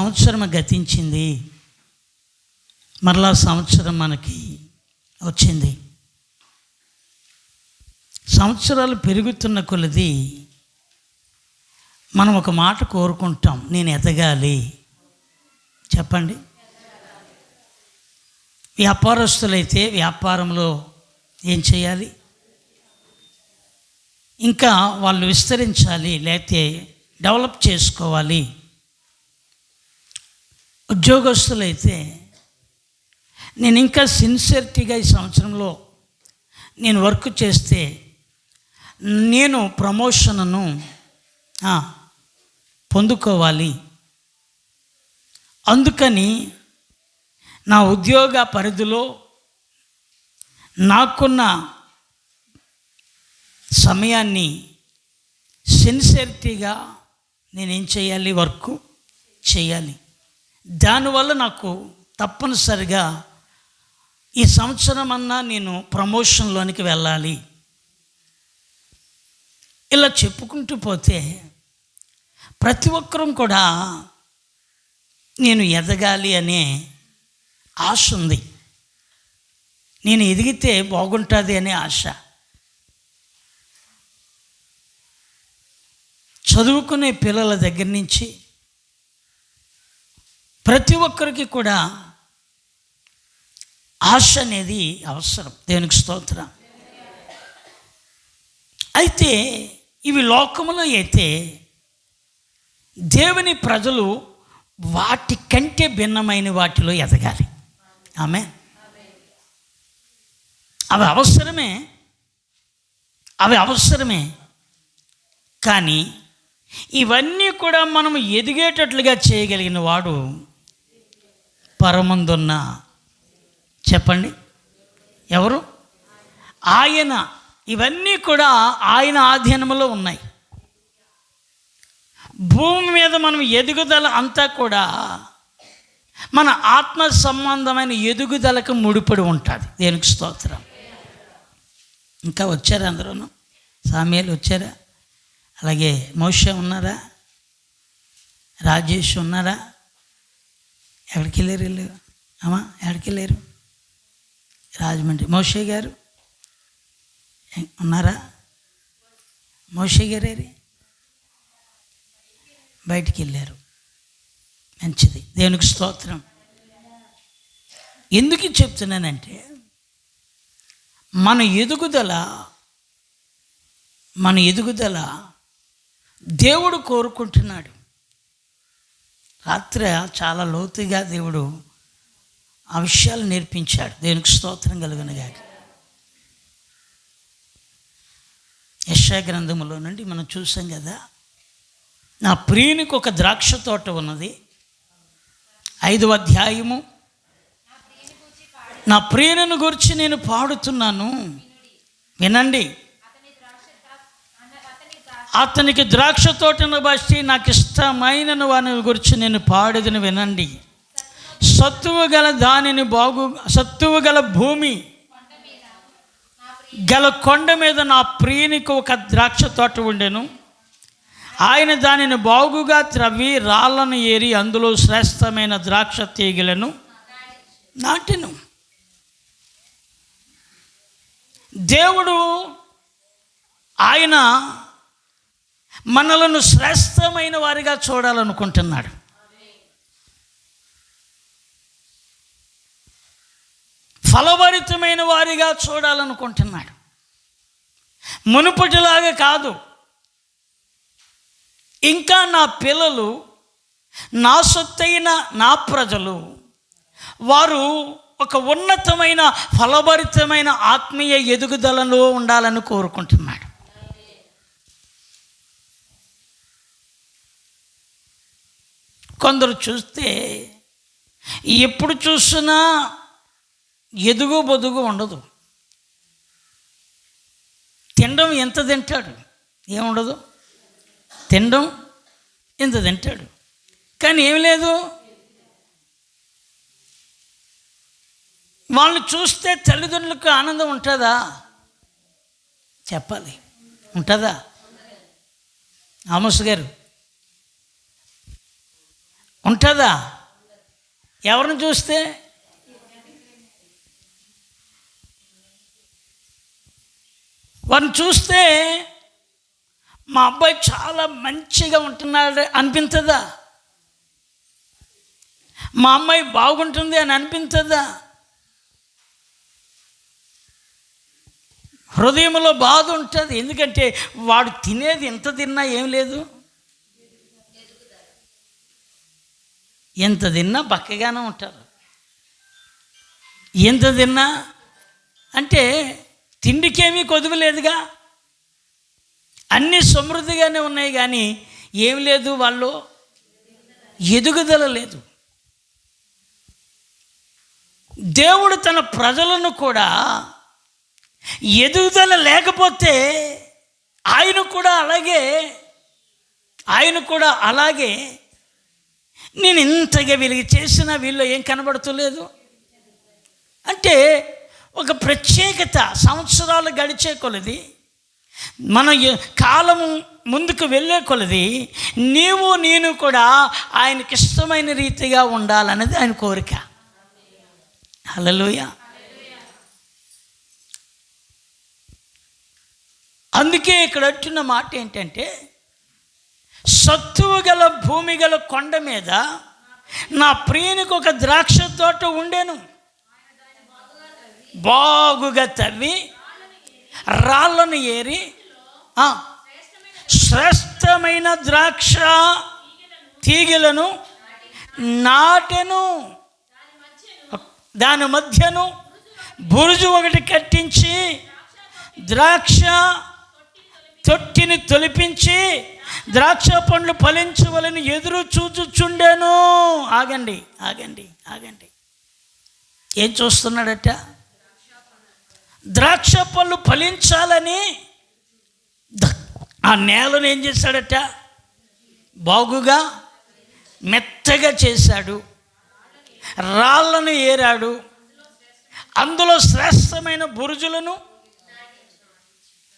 సంవత్సరం గతించింది. మరలా సంవత్సరం మనకి వచ్చింది. సంవత్సరాలు పెరుగుతున్న కొలది మనం ఒక మాట కోరుకుంటాం నేను ఎదగాలి. చెప్పండి. వ్యాపారస్తులైతే వ్యాపారంలో ఏం చేయాలి? ఇంకా వాళ్ళు విస్తరించాలి లేకపోతే డెవలప్ చేసుకోవాలి. ఉద్యోగస్తులైతే నేను ఇంకా సిన్సియరిటీగా ఈ సంవత్సరంలో నేను వర్క్ చేస్తే నేను ప్రమోషన్ను పొందుకోవాలి. అందుకని నా ఉద్యోగ పరిధిలో నాకున్న సమయాన్ని సిన్సియరిటీగా నేనేం చేయాలి? వర్క్ చేయాలి. దానివల్ల నాకు తప్పనిసరిగా ఈ సంవత్సరం అన్నా నేను ప్రమోషన్లోనికి వెళ్ళాలి. ఇలా చెప్పుకుంటూ పోతే ప్రతి ఒక్కరూ కూడా నేను ఎదగాలి అనే ఆశ ఉంది. నేను ఎదిగితే బాగుంటుంది అనే ఆశ. చదువుకునే పిల్లల దగ్గర నుంచి ప్రతి ఒక్కరికి కూడా ఆశ అనేది అవసరం. దేనికి స్తోత్రం. అయితే ఇవి లోకములో అయితే దేవుని ప్రజలు వాటి కంటే భిన్నమైన వాటిలో ఎదగాలి. ఆమె అవి అవసరమే. అవి అవసరమే. కానీ ఇవన్నీ కూడా మనం ఎదిగేటట్లుగా చేయగలిగిన వాడు పరమందున్న చెప్పండి. ఎవరు? ఆయన. ఇవన్నీ కూడా ఆయన ఆధీనంలో ఉన్నాయి. భూమి మీద మనం ఎదుగుదల అంతా కూడా మన ఆత్మ సంబంధమైన ఎదుగుదలకు ముడిపడి ఉంటుంది. దేనికి స్తోత్రం. ఇంకా వచ్చారా అందరూ సామ్యాలు వచ్చారా? అలాగే మోష ఉన్నారా? రాజేష్ ఉన్నారా? ఎక్కడికి వెళ్ళారు వీళ్ళు? అమ్మా ఎక్కడికి వెళ్ళారు? రాజమండ్రి. మోషే గారు? ఉన్నారా? మోషే గారేరి బయటికి వెళ్ళారు. మంచిది. దేవునికి స్తోత్రం. ఎందుకు చెప్తున్నానంటే మన ఎదుగుదల మన ఎదుగుదల దేవుడు కోరుకుంటున్నాడు. రాత్రి చాలా లోతుగా దేవుడు ఆ విషయాలు నేర్పించాడు. దేనికి స్తోత్రం కలుగునగాక యశా గ్రంథములో నుండి మనం చూసాం కదా నా ప్రియునికి ఒక ద్రాక్ష తోట ఉన్నది. ఐదవ అధ్యాయము. నా ప్రియుని గురించి నేను పాడుతున్నాను. వినండి. అతనికి ద్రాక్ష తోటను బట్టి నాకు ఇష్టమైన వాని గురించి నేను పాడేదని వినండి. సత్తువు గల దానిని బాగు సత్తువు గల భూమి గల కొండ మీద నా ప్రియునికి ఒక ద్రాక్ష తోట ఉండెను. ఆయన దానిని బాగుగా త్రవ్వి రాళ్ళను ఏరి అందులో శ్రేష్టమైన ద్రాక్ష తీగలను నాటెను. దేవుడు ఆయన మనలను శ్రేష్టమైన వారిగా చూడాలనుకుంటున్నాడు. ఫలభరితమైన వారిగా చూడాలనుకుంటున్నాడు. మునుపటిలాగా కాదు. ఇంకా నా పిల్లలు నా సొత్తైన నా ప్రజలు వారు ఒక ఉన్నతమైన ఫలభరితమైన ఆత్మీయ ఎదుగుదలలో ఉండాలని కోరుకుంటున్నాడు. కొందరు చూస్తే ఎప్పుడు చూసినా ఎదుగు బొదుగు ఉండదు. తినడం ఎంత తింటాడు? ఏముండదు? తినడం ఎంత తింటాడు? కానీ ఏం లేదు. వాళ్ళని చూస్తే తల్లిదండ్రులకు ఆనందం ఉంటుందా? చెప్పాలి. ఉంటుందా? ఆమోస్ గారు ఉంటుందా? ఎవరిని చూస్తే? వారిని చూస్తే మా అబ్బాయి చాలా మంచిగా ఉంటున్నాడు అనిపించదా? మా అమ్మాయి బాగుంటుంది అని అనిపించదా? హృదయంలో బాధ ఉంటుంది. ఎందుకంటే వాడు తినేది ఎంత తిన్నా ఏం లేదు. ఎంత తిన్నా బక్కగానే ఉంటారు. ఎంత తిన్నా అంటే తిండికేమీ కొదువు లేదుగా. అన్నీ సమృద్ధిగానే ఉన్నాయి కానీ ఏం లేదు వాళ్ళు ఎదుగుదల లేదు. దేవుడు తన ప్రజలను కూడా ఎదుగుదల లేకపోతే ఆయన కూడా అలాగే ఆయన కూడా అలాగే నేను ఇంతగా వీళ్ళకి చేసినా వీళ్ళు ఏం కనబడుతులేదు. అంటే ఒక ప్రత్యేకత సంవత్సరాలు గడిచే కొలది మన కాలము కాలం ముందుకు వెళ్ళే కొలది నీవు నేను కూడా ఆయనకి ఇష్టమైన రీతిగా ఉండాలన్నది ఆయన కోరిక. అలలోయ అందుకే ఇక్కడ వచ్చిన మాట ఏంటంటే సత్తువు గల భూమి గల కొండ మీద నా ప్రియునికి ఒక ద్రాక్ష తోట ఉండేను. బాగుగా తవ్వి రాళ్ళను ఏరి శ్రేష్టమైన ద్రాక్ష తీగలను నాటెను. దాని మధ్యను బురుజు ఒకటి కట్టించి ద్రాక్ష తొట్టిని తొలిపించి ద్రాక్ష పండ్లు ఫలించవలని ఎదురు చూచుచుండెను. ఆగండి ఆగండి ఆగండి. ఏం చూస్తున్నాడట? ద్రాక్ష పళ్ళు ఫలించాలని ఆ నేలను ఏం చేశాడట? బాగుగా మెత్తగా చేశాడు. రాళ్ళను ఏరాడు. అందులో శ్రేష్టమైన బురుజులను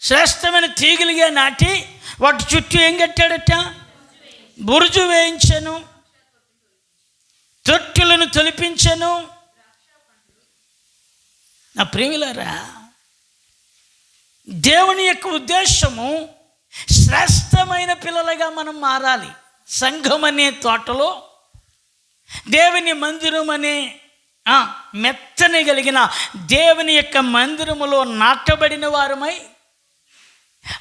శ్రేష్టమైన తీగలిగా నాటి వాటి చుట్టూ ఏం కట్టాడట? బురుజు వేయించను. తొట్టులను తొలిపించను. నా ప్రేమిలారా దేవుని యొక్క ఉద్దేశము శ్రేష్టమైన పిల్లలుగా మనం మారాలి. సంఘం అనే తోటలో దేవుని మందిరం అనే మెత్తని కలిగిన దేవుని యొక్క మందిరములో నాటబడిన వారమై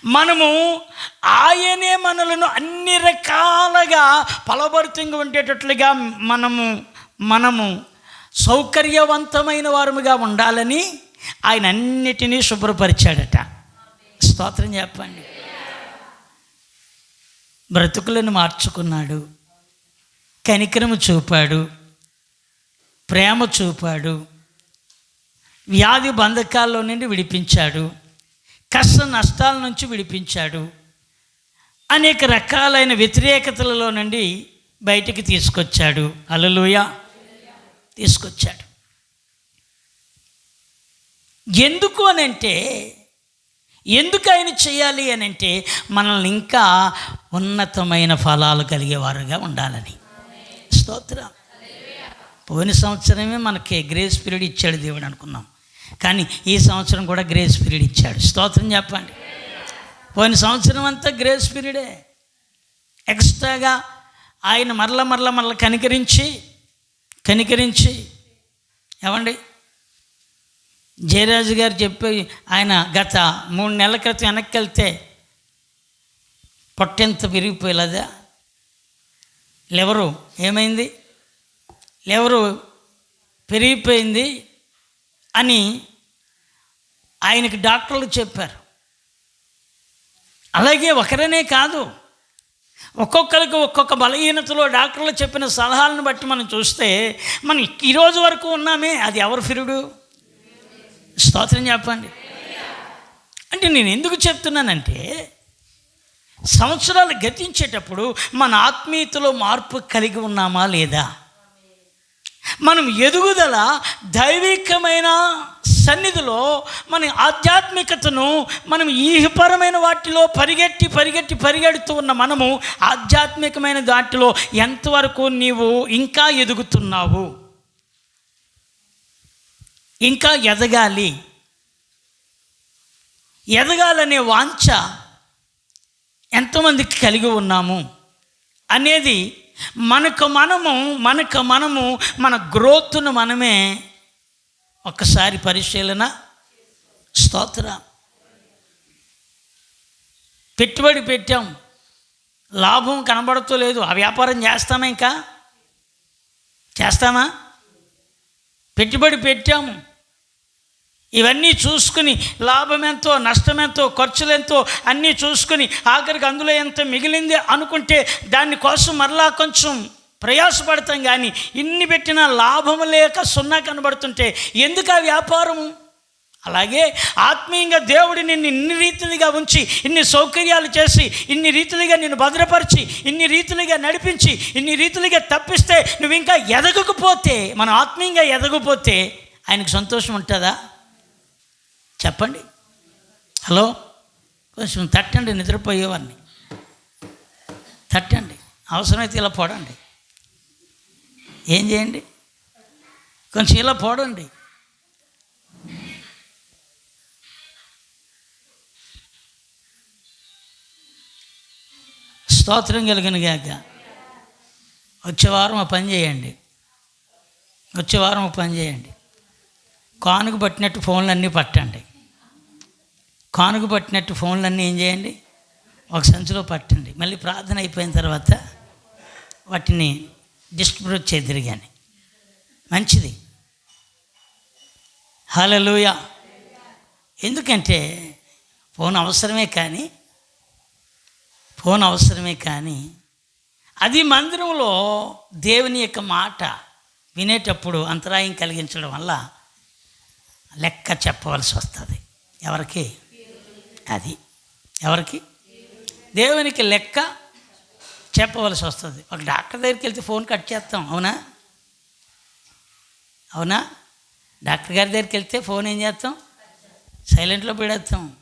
మనము ఆయనే మనలను అన్ని రకాలుగా ఫలభరితంగా ఉండేటట్లుగా మనము మనము సౌకర్యవంతమైన వారముగా ఉండాలని ఆయన అన్నిటినీ శుభ్రపరిచాడట. స్తోత్రం చెప్పండి. బ్రతుకులను మార్చుకున్నాడు. కనికరము చూపాడు. ప్రేమ చూపాడు. వ్యాధి బంధకాల్లో నుండి విడిపించాడు. కష్ట నష్టాల నుంచి విడిపించాడు. అనేక రకాలైన వ్యతిరేకతలలో నుండి బయటికి తీసుకొచ్చాడు. అలలుయ తీసుకొచ్చాడు. ఎందుకు అనంటే ఎందుకు ఆయన చేయాలి అని అంటే మనల్ని ఇంకా ఉన్నతమైన ఫలాలు కలిగేవారుగా ఉండాలని. స్తోత్రం. పోయిన సంవత్సరమే మనకి గ్రేస్ పీరియడ్ ఇచ్చాడు దేవుడు అనుకున్నాం. కానీ ఈ సంవత్సరం కూడా గ్రేస్ పీరియడ్ ఇచ్చాడు. స్తోత్రం చెప్పండి. పోయిన సంవత్సరం అంతా గ్రేస్ పీరియడే ఎక్స్ట్రాగా ఆయన మరల మరల మరల కనికరించి కనికరించి ఏమండి? జయరాజు గారు చెప్పి ఆయన గత మూడు నెలల క్రితం వెనక్కి వెళ్తే పొట్టెంత విరిగిపోయేలాదా లెవరు ఏమైంది? లెవరు పెరిగిపోయింది. అని ఆయనకి డాక్టర్లు చెప్పారు. అలాగే ఒకరనే కాదు ఒక్కొక్కరికి ఒక్కొక్క బలహీనతలో డాక్టర్లు చెప్పిన సలహాలను బట్టి మనం చూస్తే మనం ఈరోజు వరకు ఉన్నామే అది ఎవరు ఫిరుడు? స్తోత్రం చెప్పండి. అంటే నేను ఎందుకు చెప్తున్నానంటే సంవత్సరాలు గతించేటప్పుడు మన ఆత్మీయతలో మార్పు కలిగి ఉన్నామా లేదా? మనం ఎదుగుదల దైవికమైన సన్నిధిలో మన ఆధ్యాత్మికతను మనం ఈహపరమైన వాటిలో పరిగెట్టి పరిగెట్టి పరిగెడుతూ ఉన్న మనము ఆధ్యాత్మికమైన దాటిలో ఎంతవరకు నీవు ఇంకా ఎదుగుతున్నావు? ఇంకా ఎదగాలి. ఎదగాలనే వాంఛ ఎంతమందికి కలిగి ఉన్నాము? అనేది మనకు మనము మనకు మనము మన గ్రోత్ను మనమే ఒక్కసారి పరిశీలన స్తోత్ర. పెట్టుబడి పెట్టాం. లాభం కనబడుతూ లేదు. ఆ వ్యాపారం చేస్తామా ఇంకా? చేస్తామా? పెట్టుబడి పెట్టాము ఇవన్నీ చూసుకుని లాభం ఎంతో నష్టం ఎంతో ఖర్చులు ఎంతో అన్నీ చూసుకుని ఆఖరికి అందులో ఎంత మిగిలింది అనుకుంటే దానికోసం మరలా కొంచెం ప్రయాసపడతాం కానీ ఇన్ని పెట్టినా లాభం లేక సున్నా కనబడుతుంటే ఎందుకు ఆ వ్యాపారము? అలాగే ఆత్మీయంగా దేవుడు నిన్ను ఇన్ని రీతిలుగా ఉంచి ఇన్ని సౌకర్యాలు చేసి ఇన్ని రీతిలుగా నిన్ను భద్రపరిచి ఇన్ని రీతిలుగా నడిపించి ఇన్ని రీతిలుగా తప్పిస్తే నువ్వు ఇంకా ఎదగకపోతే మనం ఆత్మీయంగా ఎదగకపోతే ఆయనకు సంతోషం ఉంటుందా? చెప్పండి. హలో? కొంచెం తట్టండి నిద్రపోయేవాడిని. తట్టండి అవసరమైతే ఇలా పోడండి. ఏం చేయండి? కొంచెం ఇలా పోడండి. స్తోత్రం కలిగిన గాక వచ్చే వారం పని చేయండి. వచ్చే వారం పని చేయండి. కానుక పట్టినట్టు ఫోన్లు అన్నీ పట్టండి. కానుక పట్టినట్టు ఫోన్లన్నీ ఏం చేయండి? ఒక సంచిలో పట్టండి. మళ్ళీ ప్రార్థన అయిపోయిన తర్వాత వాటిని డిస్ట్రిబ్యూట్ చేద్దరు కానీ మంచిది. హలలుయ ఎందుకంటే ఫోన్ అవసరమే కానీ ఫోన్ అవసరమే కానీ అది మందిరంలో దేవుని యొక్క మాట వినేటప్పుడు అంతరాయం కలిగించడం వల్ల లెక్క చెప్పవలసి వస్తుంది. ఎవరికి? అది. ఎవరికి? దేవునికి లెక్క చెప్పవలసి వస్తుంది. ఒక డాక్టర్ దగ్గరికి వెళ్తే ఫోన్ కట్ చేస్తాం. అవునా? అవునా? డాక్టర్ గారి దగ్గరికి వెళ్తే ఫోన్ ఏం చేస్తాం? సైలెంట్లో పెడేస్తాం.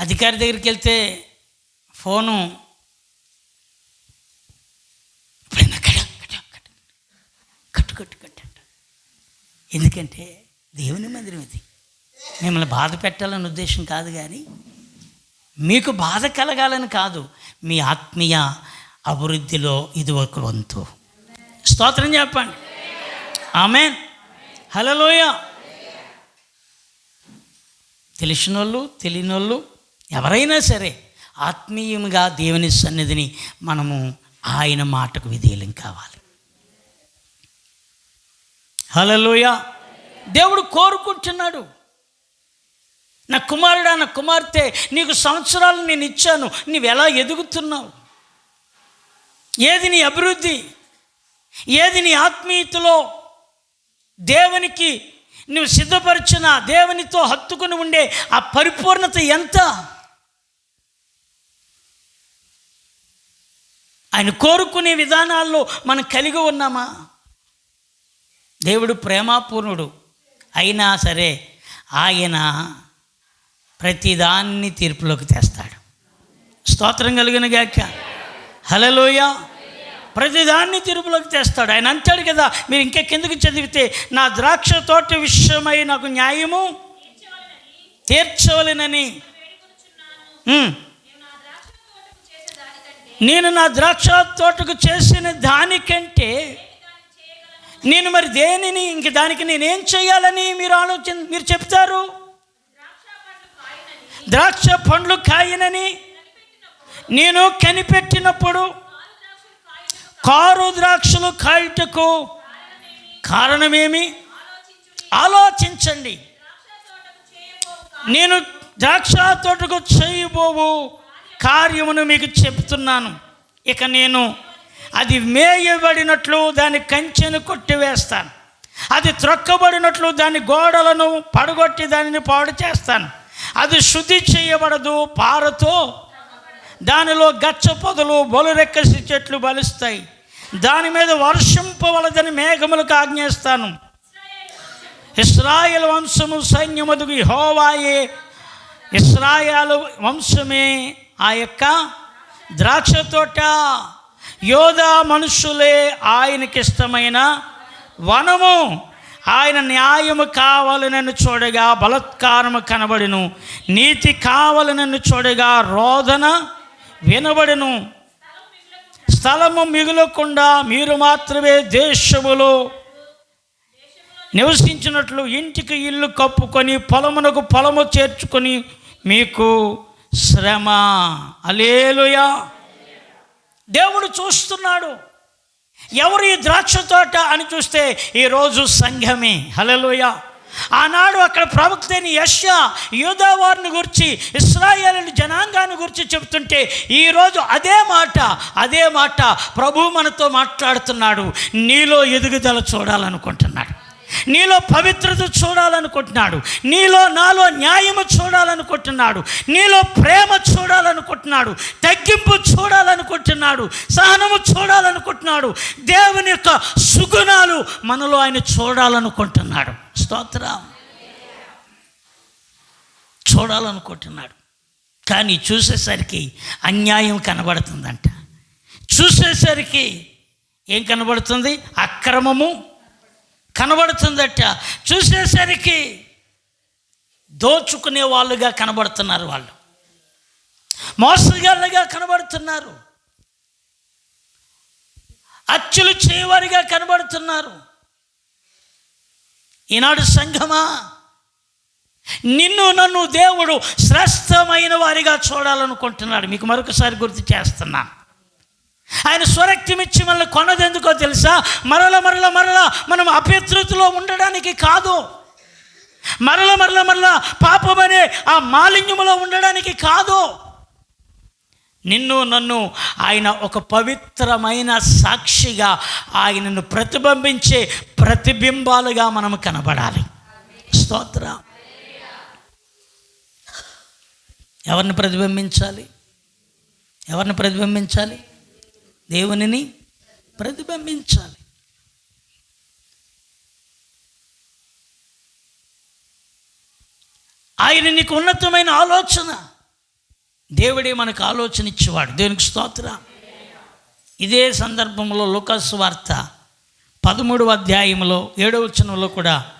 అధికారి దగ్గరికి వెళ్తే ఫోను ఎప్పుడైనా కట్టు కట్టు కట్టు ఎందుకంటే దేవుని మందిరం ఇది. మిమ్మల్ని బాధ పెట్టాలని ఉద్దేశం కాదు కానీ మీకు బాధ కలగాలని కాదు మీ ఆత్మీయ అభివృద్ధిలో ఇది ఒక వంతు. స్తోత్రం చెప్పండి. ఆమె హలలోయ తెలిసినోళ్ళు తెలియనోళ్ళు ఎవరైనా సరే ఆత్మీయంగా దేవుని సన్నిధిని మనము ఆయన మాటకు విధేయం కావాలి. హలోయ దేవుడు కోరుకుంటున్నాడు. నా కుమారుడా నా కుమార్తె నీకు సంవత్సరాలు నేను ఇచ్చాను నీవు ఎలా ఎదుగుతున్నావు? ఏది నీ అభివృద్ధి? ఏది నీ ఆత్మీయతలో? దేవునికి నువ్వు సిద్ధపరిచిన దేవునితో హత్తుకుని ఉండే ఆ పరిపూర్ణత ఎంత? ఆయన కోరుకునే విధానాల్లో మనం కలిగి ఉన్నామా? దేవుడు ప్రేమాపూర్ణుడు. అయినా సరే ఆయన ప్రతిదాన్ని తీర్పులోకి తెస్తాడు. స్తోత్రం కలిగిన గాక హలలోయ ప్రతిదాన్ని తీర్పులోకి తెస్తాడు. ఆయన అంటాడు కదా మీరు ఇంకా కిందకి చదివితే నా ద్రాక్ష తోట విషయమై నాకు న్యాయము తీర్చవలెనని. నేను నా ద్రాక్ష తోటకు చేసిన దానికంటే నేను మరి దేనిని ఇంక దానికి నేనేం చేయాలని మీరు ఆలోచన మీరు చెప్తారు? ద్రాక్ష పండ్లు కాయనని నేను కనిపెట్టినప్పుడు కారు ద్రాక్షలు కాయటకు కారణమేమి? ఆలోచించండి. నేను ద్రాక్ష తోటకు చేయబోవు కార్యమును మీకు చెప్తున్నాను. ఇక నేను అది మేయబడినట్లు దాని కంచెను కొట్టివేస్తాను అది త్రొక్కబడినట్లు దాని గోడలను పడగొట్టి దానిని పాడు చేస్తాను. అది శుద్ధి చేయబడదు పారతో. దానిలో గచ్చ పొదలు బొలురెక్కసి చెట్లు బలుస్తాయి. దాని మీద వర్షింపవలదని మేఘములకు ఆజ్ఞేస్తాను. ఇస్రాయల్ వంశము సైన్యముదుగు హోవాయే ఇస్రాయలు వంశమే ఆ యొక్క ద్రాక్ష తోట యోధా మనుషులే ఆయనకిష్టమైన వనము. ఆయన న్యాయము కావాలనను చూడగా బలత్కారము కనబడిను. నీతి కావాలనను చూడగా రోదన వినబడిను. స్థలము మిగులకుండా మీరు మాత్రమే దేశములో నివసించినట్లు ఇంటికి ఇల్లు కప్పుకొని పొలమునకు పొలము చేర్చుకొని మీకు శ్రమ. అలేలుయా దేవుడు చూస్తున్నాడు. ఎవరు ఈ ద్రాక్ష తోట అని చూస్తే ఈరోజు సంఘమే. హలలోయ ఆనాడు అక్కడ ప్రవక్త అయిన యశ్య యూదావారిని గురించి ఇస్రాయేల్ జనాంగాన్ని గురించి చెబుతుంటే ఈరోజు అదే మాట అదే మాట ప్రభు మనతో మాట్లాడుతున్నాడు. నీలో ఎదుగుదల చూడాలనుకుంటున్నాడు. నీలో పవిత్రత చూడాలనుకుంటున్నాడు. నీలో నాలో న్యాయము చూడాలనుకుంటున్నాడు. నీలో ప్రేమ చూడాలనుకుంటున్నాడు. తగ్గింపు చూడాలనుకుంటున్నాడు. సహనము చూడాలనుకుంటున్నాడు. దేవుని యొక్క సుగుణాలు మనలో ఆయన చూడాలనుకుంటున్నాడు. స్తోత్రం. చూడాలనుకుంటున్నాడు. కానీ చూసేసరికి అన్యాయం కనబడుతుందంట. చూసేసరికి ఏం కనబడుతుంది? అక్రమము కనబడుతుందట. చూసేసరికి దోచుకునే వాళ్ళుగా కనబడుతున్నారు వాళ్ళు. మోసగాళ్ళుగా కనబడుతున్నారు. అచ్చులు చేయవారిగా కనబడుతున్నారు. ఈనాడు సంఘమా నిన్ను నన్ను దేవుడు శ్రేష్టమైన వారిగా చూడాలనుకుంటున్నాడు. మీకు మరొకసారి గుర్తు చేస్తున్నాను. ఆయన స్వరక్తం ఇచ్చి మనల్ని కొన్నదెందుకో తెలుసా? మరల మరల మరల మనం అపేతృతిలో ఉండడానికి కాదు. మరల మరల మరల పాపమనే ఆ మాలిన్యములో ఉండడానికి కాదు. నిన్ను నన్ను ఆయన ఒక పవిత్రమైన సాక్షిగా ఆయనను ప్రతిబింబించే ప్రతిబింబాలుగా మనం కనబడాలి. స్తోత్ర. ఎవరిని ప్రతిబింబించాలి? ఎవరిని ప్రతిబింబించాలి? దేవునిని ప్రతిబింబించాలి. ఆయన నీకు ఉన్నతమైన ఆలోచన. దేవుడే మనకు ఆలోచన ఇచ్చేవాడు. దేవునికి స్తోత్ర. ఇదే సందర్భంలో లోకస్ వార్త పదమూడవ అధ్యాయంలో ఏడవ వచనంలో కూడా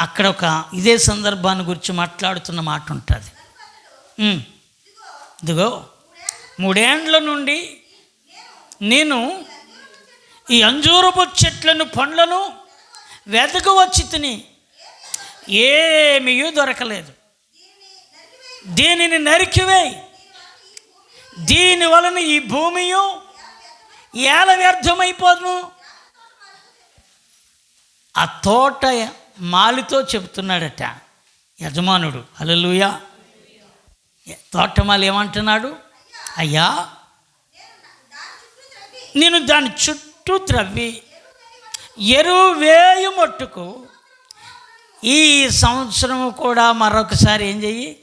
అక్కడ ఒక ఇదే సందర్భాన్ని గురించి మాట్లాడుతున్న మాట ఉంటుంది. ఇదిగో మూడేండ్ల నుండి నేను ఈ అంజూరపు చెట్లను పండ్లను వెతకవచ్చి తిని ఏమీ దొరకలేదు. దీనిని నరికివేయి దీని వలన ఈ భూమియు ఏల వ్యర్థమైపోదును? ఆ తోట మాలితో చెబుతున్నాడట యజమానుడు. అలలుయా తోటమాలి ఏమంటున్నాడు? అయ్యా నేను దాని చుట్టూ త్రవ్వి ఎరువు వేయు మట్టుకు ఈ సంవత్సరం కూడా మరొకసారి ఏం చెయ్యి?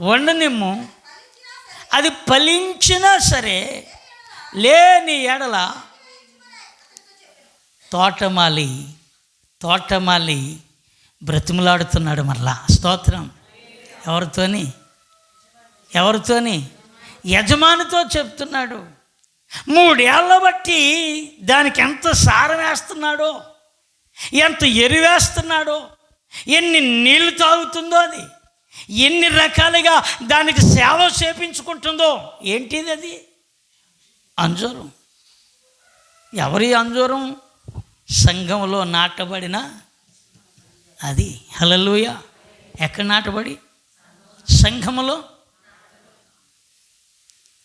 వండనిమ్ము. అది ఫలించినా సరే లేని ఎడల తోటమాలి తోటమాలి బ్రతిమలాడుతున్నాడు మరలా. స్తోత్రం. ఎవరితోని? ఎవరితోని? యజమానితో చెప్తున్నాడు. మూడేళ్ళ బట్టి దానికి ఎంత సారం వేస్తున్నాడో ఎంత ఎరువేస్తున్నాడో ఎన్ని నీళ్ళు తాగుతుందో అది ఎన్ని రకాలుగా దానికి సేవ చేపించుకుంటుందో ఏంటిది అది? అంజూరం. ఎవరి అంజూరం సంఘంలో నాటబడిన అది? హలలుయ ఎక్కడ నాటబడి? సంఘములో.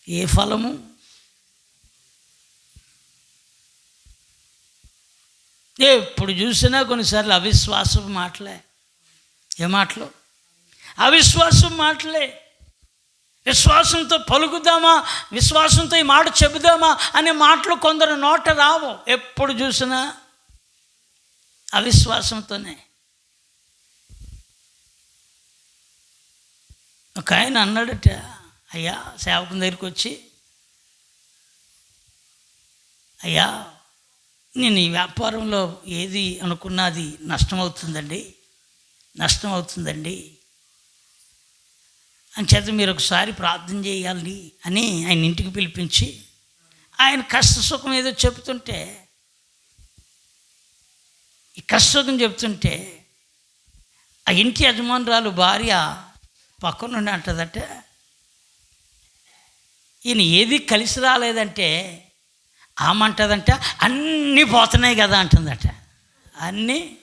ఏ ఫలము? ఎప్పుడు చూసినా కొన్నిసార్లు అవిశ్వాసం మాటలే. ఏ మాటలు? అవిశ్వాసం మాటలే. విశ్వాసంతో పలుకుదామా? విశ్వాసంతో ఈ మాట చెబుదామా? అనే మాటలు కొందరు నోట రావు. ఎప్పుడు చూసినా అవిశ్వాసంతోనే. ఒక ఆయన అన్నాడట అయ్యా సేవకుని దగ్గరికి వచ్చి అయ్యా నేను ఈ వ్యాపారంలో ఏది అనుకున్నది నష్టమవుతుందండి. నష్టం అవుతుందండి అని చేత మీరు ఒకసారి ప్రార్థన చేయాలి అని ఆయన ఇంటికి పిలిపించి ఆయన కష్ట సుఖం ఏదో చెప్తుంటే ఈ కష్ట సుఖం చెప్తుంటే ఆ ఇంటి యజమానురాలు భార్య పక్కనుండి అంటదట ఈయన ఏది కలిసి రాలేదంటే ఆమంటదంట అన్నీ పోతున్నాయి కదా అంటుందట. అన్నీ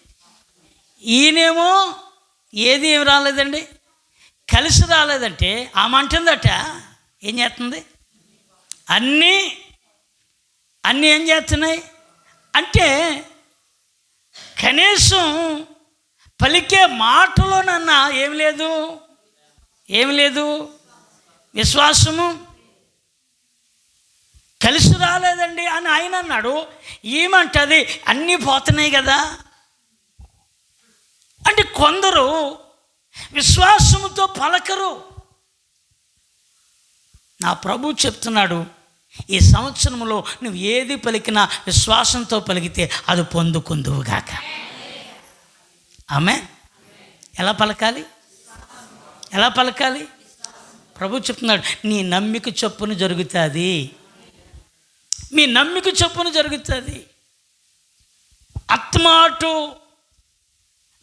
ఈయనేమో ఏది ఏం రాలేదండి? కలిసి రాలేదంటే ఆమె అంటుందట ఏం చేస్తుంది? అన్నీ అన్నీ ఏం చేస్తున్నాయి? అంటే కనీసం పలికే మాటలోనన్నా ఏం లేదు? ఏం లేదు? విశ్వాసము? కలిసి రాలేదండి అని ఆయన అన్నాడు. ఏమంటది? అన్నీ పోతున్నాయి కదా. అంటే కొందరు విశ్వాసముతో పలకరు. నా ప్రభు చెప్తున్నాడు ఈ సంవత్సరంలో నువ్వు ఏది పలికినా విశ్వాసంతో పలికితే అది పొందుకుందువుగాక ఆమె ఎలా పలకాలి? ఎలా పలకాలి? ప్రభు చెప్తున్నాడు నీ నమ్మిక చొప్పున జరుగుతుంది. మీ నమ్మిక చొప్పున జరుగుతుంది. ఆత్మాటు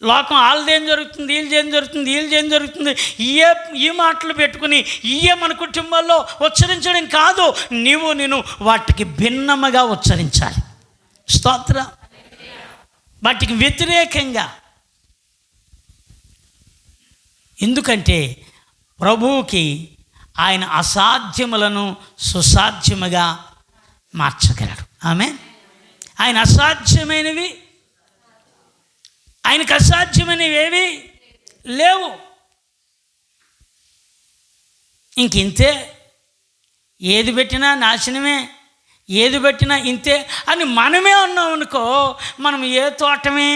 లోకం వాళ్ళదేం జరుగుతుంది వీళ్ళదేం జరుగుతుంది వీళ్ళదేం జరుగుతుంది ఇయే ఈ మాటలు పెట్టుకుని ఇయే మన కుటుంబాల్లో ఉచ్చరించడం కాదు నీవు నేను వాటికి భిన్నముగా ఉచ్చరించాలి. స్తోత్ర. వాటికి వ్యతిరేకంగా. ఎందుకంటే ప్రభువుకి ఆయన అసాధ్యములను సుసాధ్యముగా మార్చగలడు. ఆమె ఆయన అసాధ్యమైనవి ఆయనకు అసాధ్యమైనవి ఏవి లేవు. ఇంకింతే ఏది పెట్టినా నాశనమే ఏది పెట్టినా ఇంతే అని మనమే అన్నాం అనుకో మనం ఏ తోటమే?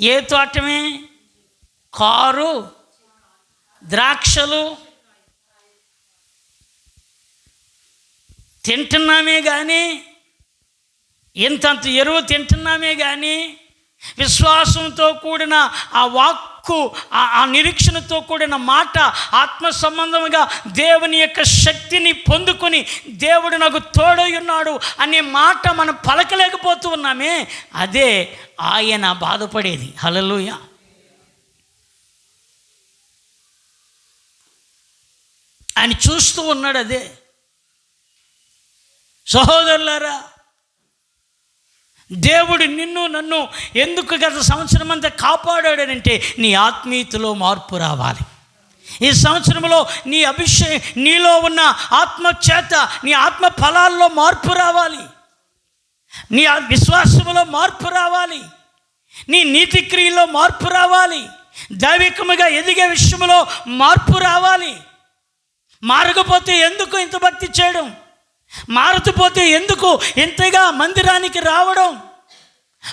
ఏ తోటమే? కారు ద్రాక్షలు తింటున్నామే కానీ ఇంతంత ఎరువు తింటున్నామే కానీ విశ్వాసంతో కూడిన ఆ వాక్కు ఆ ఆ నిరీక్షణతో కూడిన మాట ఆత్మ సంబంధముగా దేవుని యొక్క శక్తిని పొందుకొని దేవుడు నాకు తోడై ఉన్నాడు అనే మాట మనం పలకలేకపోతూ ఉన్నామే అదే ఆయన బాధపడేది. హలలుయ ఆయన చూస్తూ ఉన్నాడు అదే. సహోదరులారా దేవుడు నిన్ను నన్ను ఎందుకు గత సంవత్సరం అంతా కాపాడాడనంటే నీ ఆత్మీయతలో మార్పు రావాలి. ఈ సంవత్సరంలో నీ అభిషే నీలో ఉన్న ఆత్మ చేత నీ ఆత్మ ఫలాల్లో మార్పు రావాలి. నీ ఆ మార్పు రావాలి. నీ నీతి క్రియలో మార్పు రావాలి. దైవికముగా ఎదిగే విషయంలో మార్పు రావాలి. మారకపోతే ఎందుకు ఇంత భక్తి చేయడం? మారుతుపోతే ఎందుకు ఇంతగా మందిరానికి రావడం?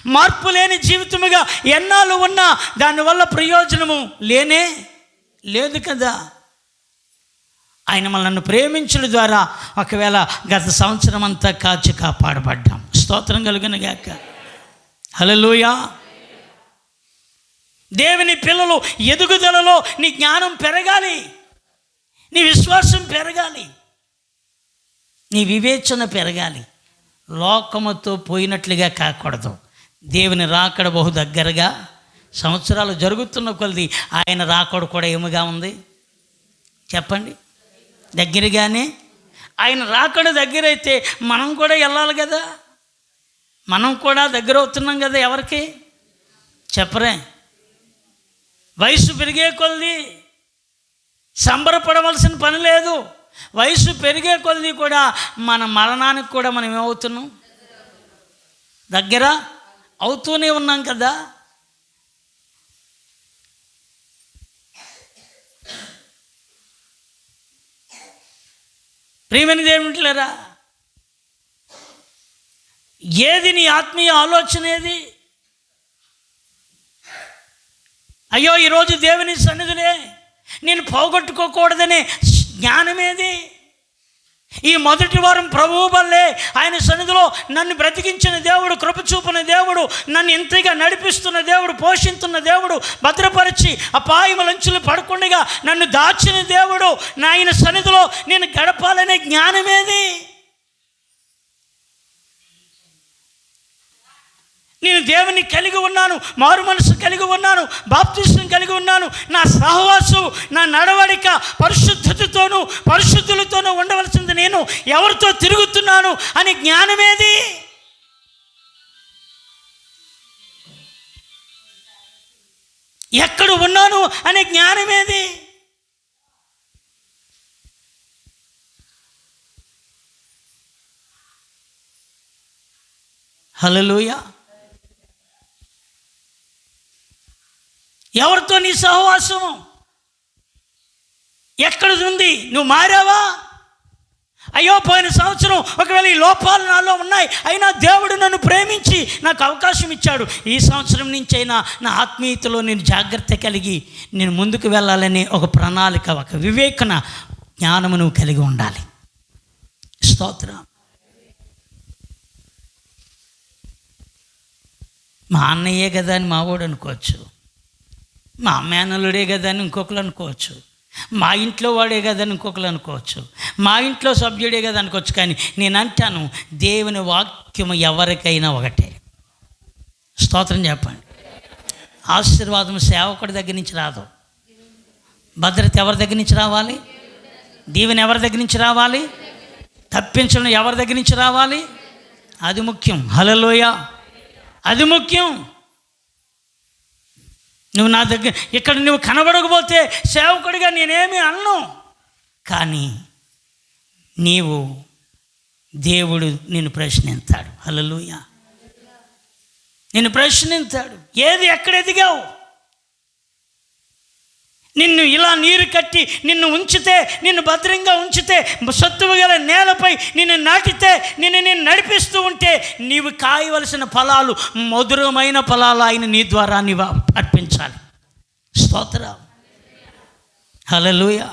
మార్పు లేని జీవితముగా ఎన్నాళ్ళు ఉన్నా దానివల్ల ప్రయోజనము లేనే లేదు కదా. ఆయన మనల్ని ప్రేమించడం ద్వారా ఒకవేళ గత సంవత్సరం అంతా కాచి కాపాడబడ్డాం. స్తోత్రం కలుగును గాక. హలోయా దేవుని పిల్లలు ఎదుగుదలలో నీ జ్ఞానం పెరగాలి. నీ విశ్వాసం పెరగాలి. నీ వివేచన పెరగాలి. లోకముతో పోయినట్లుగా కాకూడదు. దేవుని రాకడ బహు దగ్గరగా సంవత్సరాలు జరుగుతున్న కొలది ఆయన రాకడ కూడా ఏముగా ఉంది? చెప్పండి. దగ్గరగానే ఆయన రాకడ దగ్గరైతే మనం కూడా వెళ్ళాలి కదా? మనం కూడా దగ్గర అవుతున్నాం కదా ఎవరికి? చెప్పరే. వయసు పెరిగే కొలది సంబరపడవలసిన పని లేదు. వయసు పెరిగే కొద్దీ కూడా మన మరణానికి కూడా మనం ఏమవుతున్నాం? దగ్గర అవుతూనే ఉన్నాం కదా? ప్రియమైనది దేవుంట్లేరా ఏది నీ ఆత్మీయ ఆలోచన ఏది? అయ్యో ఈరోజు దేవుని సన్నిధులే నేను పోగొట్టుకోకూడదని జ్ఞానమేది? ఈ మొదటి వారం ప్రభువు వల్లే ఆయన సన్నిధిలో నన్ను బ్రతికించిన దేవుడు కృప చూపిన దేవుడు నన్ను ఇంతగా నడిపిస్తున్న దేవుడు పోషిస్తున్న దేవుడు భద్రపరిచి అపాయములంచులు పడకుండా నన్ను దాచిన దేవుడు నా ఆయన సన్నిధిలో నేను గడపాలనే జ్ఞానమేది? నేను దేవుని కలిగి ఉన్నాను మారు మనసు కలిగి ఉన్నాను బాప్తిష్టం కలిగి ఉన్నాను. నా సహవాసం నా నడవడిక పరిశుద్ధతతోనూ పరిశుద్ధులతోనూ ఉండవలసింది నేను ఎవరితో తిరుగుతున్నాను అని జ్ఞానమేది? ఎక్కడ ఉన్నాను అనే జ్ఞానమేది? హలలుయా ఎవరితో నీ సహవాసం ఎక్కడ ఉంది నువ్వు మారావా? అయ్యో పోయిన సంవత్సరం ఒకవేళ ఈ లోపాలు నాలో ఉన్నాయి అయినా దేవుడు నన్ను ప్రేమించి నాకు అవకాశం ఇచ్చాడు. ఈ సంవత్సరం నుంచి అయినా నా ఆత్మీయతలో నేను జాగ్రత్త కలిగి నేను ముందుకు వెళ్ళాలనే ఒక ప్రణాళిక ఒక వివేకన జ్ఞానము నువ్వు కలిగి ఉండాలి. స్తోత్రం. మా అన్నయ్యే కదా అని మావాడు అనుకోవచ్చు. మా మేనలుడే కదా అని ఇంకొకరు అనుకోవచ్చు. మా ఇంట్లో వాడే కదా ఇంకొకరు అనుకోవచ్చు. మా ఇంట్లో సభ్యుడే కదా అనుకోవచ్చు కానీ నేను అంటాను దేవుని వాక్యము ఎవరికైనా ఒకటే. స్తోత్రం చెప్పండి. ఆశీర్వాదం సేవకుడి దగ్గర నుంచి రాదు. భద్రత ఎవరి దగ్గర నుంచి రావాలి? దీవెన ఎవరి దగ్గర నుంచి రావాలి? తప్పించడం ఎవరి దగ్గర నుంచి రావాలి? అది ముఖ్యం. హలలోయ అది ముఖ్యం. నువ్వు నా దగ్గర ఇక్కడ నువ్వు కనబడకపోతే సేవకుడిగా నేనేమి అన్ను. కానీ నీవు దేవుడు నిన్ను ప్రశ్నిస్తాడు హలలుయ నిన్ను ప్రశ్నిస్తాడు ఏది ఎక్కడ ఎదిగావు? నిన్ను ఇలా నీరు కట్టి నిన్ను ఉంచితే నిన్ను భద్రంగా ఉంచితే సత్తువు గల నేలపై నిన్ను నాటితే నిన్ను నేను నడిపిస్తూ ఉంటే నీవు కాయవలసిన ఫలాలు మధురమైన ఫలాలు ఆయన నీ ద్వారా నీవు అర్పించాలి. స్తోత్రం. హల్లెలూయా.